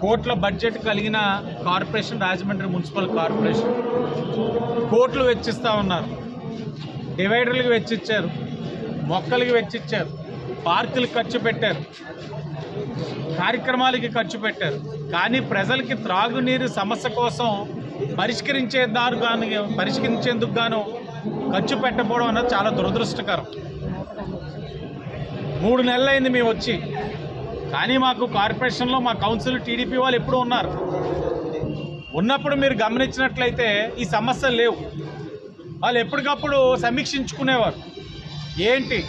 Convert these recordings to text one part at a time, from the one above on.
కోట్ల బడ్జెట్ కలిగిన corporation Rajahmundry municipal corporation. కోట్లు వెచ్చిస్తూ ఉన్నారు. డివైడర్లకు వెచ్చిచ్చారు. మొక్కలకి వెచ్చిచ్చారు. పార్కులకు ఖర్చు పెట్టారు. కార్యక్రమాలకి ఖర్చు పెట్టారు. కానీ ప్రజలకి త్రాగునీరు సమస్య కోసం పరిష్కరించే దారు గాను పరిష్కరించేందుకు గాను ఖర్చు పెట్టకపోవడం అన్నది చాలా దురదృష్టకరం. మూడు నెలలైంది మేము వచ్చి. కానీ మాకు కార్పొరేషన్లో మా కౌన్సిల్ టీడీపీ వాళ్ళు ఎప్పుడూ ఉన్నారు. ఉన్నప్పుడు మీరు గమనించినట్లయితే ఈ సమస్యలు లేవు. వాళ్ళు ఎప్పటికప్పుడు సమీక్షించుకునేవారు. ఏంటి?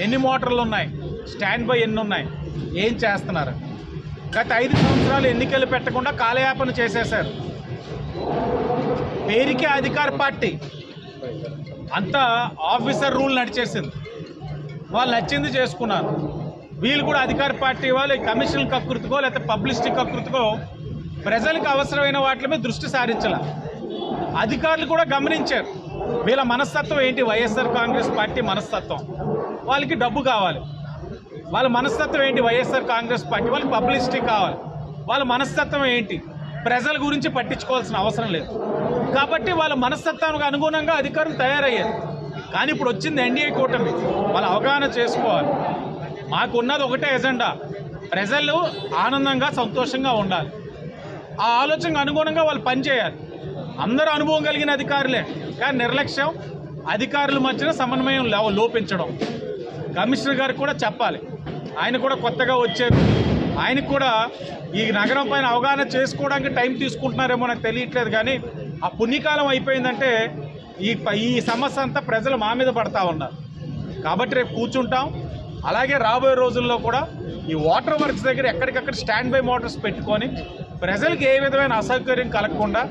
ఎన్ని మోటార్లు ఉన్నాయి? స్టాండ్ బై ఎన్ని ఉన్నాయి? ఏం చేస్తున్నారు? గత ఐదు సంవత్సరాలు ఎన్నికలు పెట్టకుండా కాలయాపన చేసేశారు. పేరుకే అధికార పార్టీ. అంతా ఆఫీసర్ రూల్ నడిచేసింది. వాళ్ళు నచ్చింది చేసుకున్నారు. వీళ్ళు కూడా అధికార పార్టీ వాళ్ళు కమిషన్ కకృతికో లేకపోతే పబ్లిసిటీ కకృతికో ప్రజలకు అవసరమైన వాటి మీద దృష్టి సారించాల. అధికారులు కూడా గమనించారు. వీళ్ళ మనస్తత్వం ఏంటి? వైఎస్ఆర్ కాంగ్రెస్ పార్టీ మనస్తత్వం. వాళ్ళకి డబ్బు కావాలి. వాళ్ళ మనస్తత్వం ఏంటి? వైఎస్ఆర్ కాంగ్రెస్ పార్టీ వాళ్ళకి పబ్లిసిటీ కావాలి. వాళ్ళ మనస్తత్వం ఏంటి? ప్రజల గురించి పట్టించుకోవాల్సిన అవసరం లేదు. కాబట్టి వాళ్ళ మనస్తత్వానికి అనుగుణంగా అధికారులు తయారయ్యారు. కానీ ఇప్పుడు వచ్చింది ఎన్డీఏ కూటమి. వాళ్ళ అవగాహన చేసుకోవాలి. మాకున్నది ఒకటే ఎజెండా ప్రజలు ఆనందంగా సంతోషంగా ఉండాలి. ఆ ఆలోచనకు అనుగుణంగా వాళ్ళు పనిచేయాలి అందరూ అనుభవం కలిగిన అధికారులే. కానీ నిర్లక్ష్యం అధికారుల మధ్యన సమన్వయం లోపించడం. కమిషనర్ గారికి కూడా చెప్పాలి. ఆయన కూడా కొత్తగా వచ్చారు. ఆయనకు కూడా ఈ నగరం పైన అవగాహన చేసుకోవడానికి టైం తీసుకుంటున్నారేమో నాకు తెలియట్లేదు కానీ ఆ పుణ్యకాలం అయిపోయిందంటే ఈ ఈ సమస్య అంతా ప్రజలు మా మీద పడతా ఉన్నారు. కాబట్టి రేపు కూర్చుంటాం. అలాగే రాబోయే రోజుల్లో కూడా ఈ వాటర్ వర్క్స్ దగ్గర ఎక్కడికక్కడ స్టాండ్ బై మోటార్స్ పెట్టుకొని ప్రజలకు ఏ విధమైన అసౌకర్యం కలగకుండా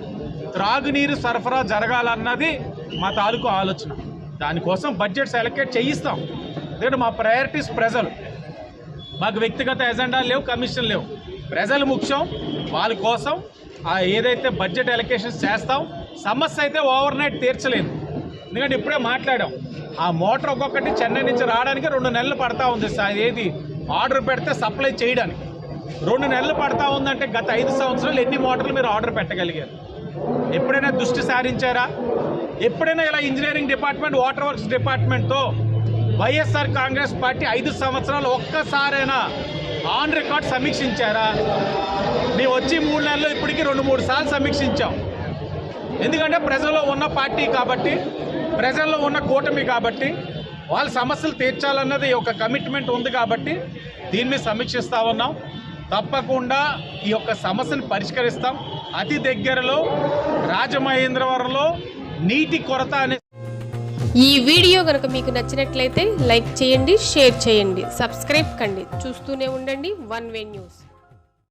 త్రాగునీరు సరఫరా జరగాలన్నది మా తాలూకు ఆలోచన. దానికోసం బడ్జెట్స్ అలొకేట్ చేయిస్తాం. ఎందుకంటే మా ప్రయారిటీస్ ప్రజలు. మాకు వ్యక్తిగత ఎజెండా లేవు కమిషన్ లేవు. ప్రజలు ముఖ్యం వాళ్ళ కోసం ఆ ఏదైతే బడ్జెట్ ఎలకేషన్స్ చేస్తాం సమస్య అయితే ఓవర్ నైట్ తీర్చలేదు ఎందుకంటే ఇప్పుడే మాట్లాడాం. ఆ మోటార్ ఒక్కొక్కటి చెన్నై నుంచి రావడానికి రెండు నెలలు పడతా ఉంది సార్. ఏది? ఆర్డర్ పెడితే సప్లై చేయడానికి. రెండు నెలలు పడతా ఉందంటే గత ఐదు సంవత్సరాలు ఎన్ని మోటార్లు మీరు ఆర్డర్ పెట్టగలిగారు? ఎప్పుడైనా దృష్టి సారించారా? ఎప్పుడైనా ఇలా ఇంజనీరింగ్ డిపార్ట్మెంట్ వాటర్ వర్క్స్ డిపార్ట్మెంట్తో వైఎస్ఆర్ కాంగ్రెస్ పార్టీ ఐదు సంవత్సరాలు ఒక్కసారైనా ఆన్ రికార్డ్ సమీక్షించారా? మేము వచ్చి మూడు నెలలు ఇప్పటికీ రెండు మూడు సార్లు సమీక్షించాం. ఎందుకంటే ప్రజల్లో ఉన్న పార్టీ కాబట్టి ప్రజల్లో ఉన్న కూటమి కాబట్టి వాళ్ళ సమస్యలు తీర్చాలన్నది ఒక కమిట్మెంట్ ఉంది కాబట్టి దీన్ని సమీక్షిస్తా ఉన్నాం. తప్పకుండా ఈ యొక్క సమస్యను పరిష్కరిస్తాం. అతి దగ్గరలో రాజమహేంద్రవరంలో నీటి కొరత అనే ఈ వీడియో కనుక మీకు నచ్చినట్లయితే లైక్ చేయండి షేర్ చేయండి సబ్స్క్రైబ్ కండి. చూస్తూనే ఉండండి వన్ వే న్యూస్.